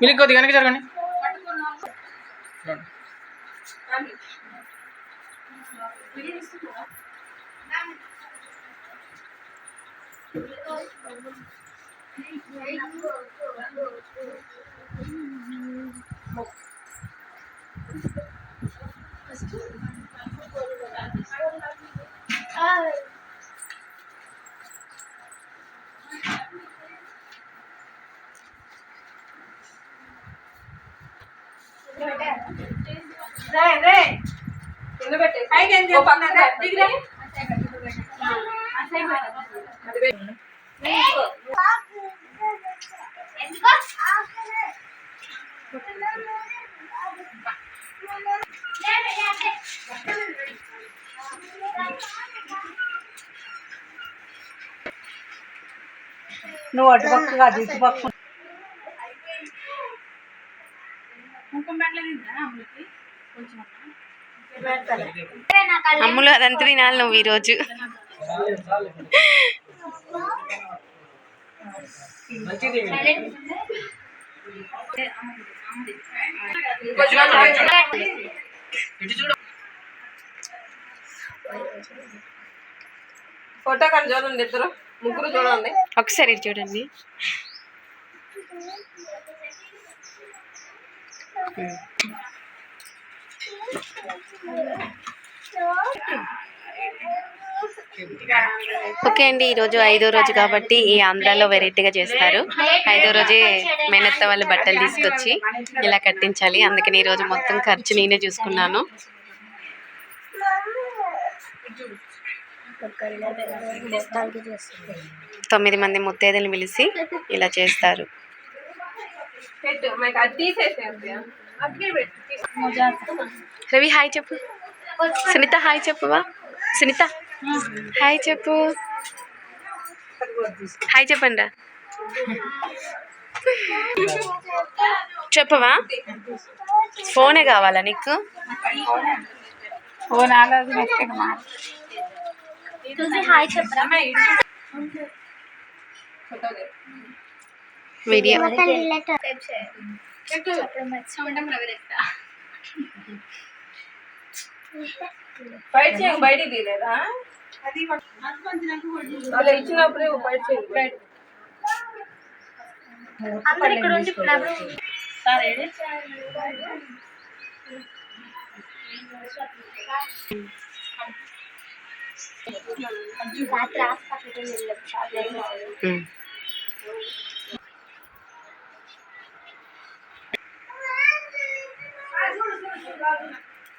మీరు కొద్ది కనుక జరగండి. నువ్వు అటుపక్క కాదు ఇటుపక్క అమ్ములు అదంతా తినాలి నువ్వు ఈరోజు. ఫోటో కానీ చూడండి ఇద్దరు. ముగ్గురు చూడండి. ఒకసారి చూడండి. ఓకే అండి ఈరోజు ఐదో రోజు కాబట్టి ఈ ఆంధ్రాలో వెరైటీగా చేస్తారు. ఐదో రోజే మేనత్త వాళ్ళు బట్టలు తీసుకొచ్చి ఇలా కట్టించాలి. అందుకని ఈరోజు మొత్తం ఖర్చు నేనే చూసుకున్నాను. తొమ్మిది మంది ముత్తైదులు పిలిచి ఇలా చేస్తారు. రవి హాయ్ చెప్పు సునీత హాయ్ చెప్పువా సునీత హాయ్ చెప్పు హాయ్ చెప్పండి. చెప్పవా ఫోనే కావాలా నీకు మెత్తగా వీడియో బయట చేయండి బయటికి తీయలేదా వాళ్ళు ఇచ్చినప్పుడే బయట చేయండి ఉమ్. చెప్పు ఏంటి అసలు ఏంటి సమస్త సమాధానాలు దండం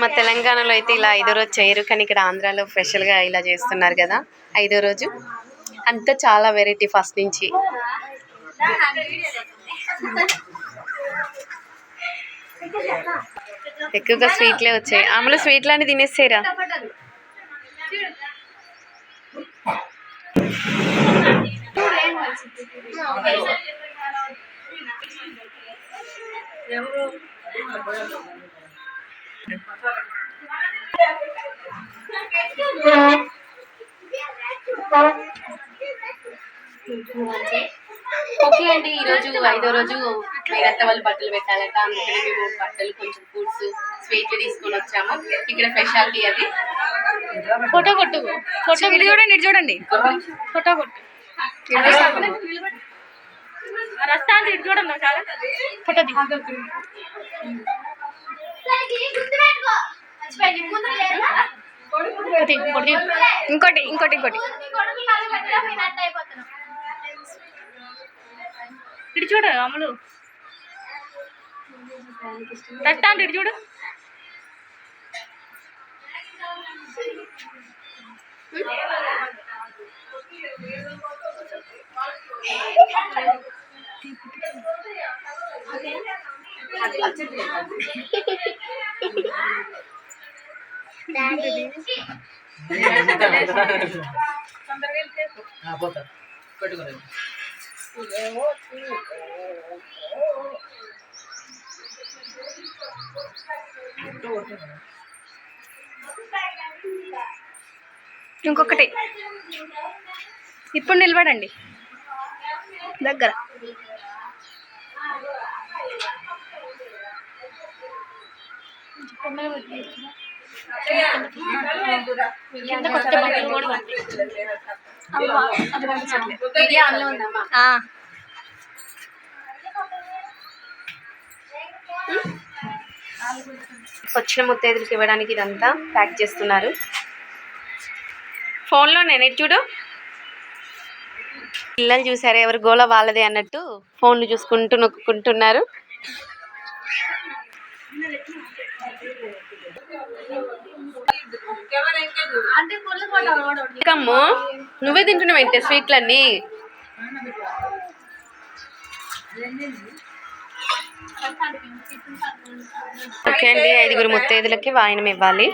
మా తెలంగాణలో అయితే ఇలా ఐదో రోజు చేయరు కానీ ఇక్కడ ఆంధ్రాలో స్పెషల్గా ఇలా చేస్తున్నారు కదా ఐదో రోజు. అంతా చాలా వెరైటీ ఫస్ట్ నుంచి. ఎక్కువగా స్వీట్లే వచ్చాయి. ఆమెలో స్వీట్లు అని తినేసేరా. ఓకే అండి ఈ రోజు ఐదో రోజు మేనత్త వాళ్ళు బట్టలు పెట్టాలట అందుకని మేము బట్టలు కొంచెం ఫ్రూట్స్ స్వీట్లు తీసుకొని వచ్చాము. ఇక్కడ స్పెషాలిటీ అది. ఫోటో కొట్టు ఫోటో ఇటు చూడండి ఇటు చూడండి. ఫోటో కొట్టు. రస్తా అంటే ఇటు చూడండి ఫోటో. ఇంకోటి ఇంకోటి ఇంకోటి. ఇటు చూడు అమలు తట్టా అంటే ఇటు చూడు పోతా పెట్టుకోలేదు ఇంకొకటి. ఇప్పుడు నిలబడండి. దగ్గర. కింద వచ్చిన ముత్తైదులకి ఇవ్వడానికి ఇదంతా ప్యాక్ చేస్తున్నారు. ఫోన్లో నేను చూడు. పిల్లలు చూసారు ఎవరు గోల వాళ్ళదే అన్నట్టు ఫోన్లు చూసుకుంటూ నొక్కుంటున్నారు కమ్ము నువ్వే తింటున్నావేంటే స్వీట్లన్నీ? ఓకే అండి ఐదుగురు ముత్తైదులకి వాయినం ఇవ్వాలి.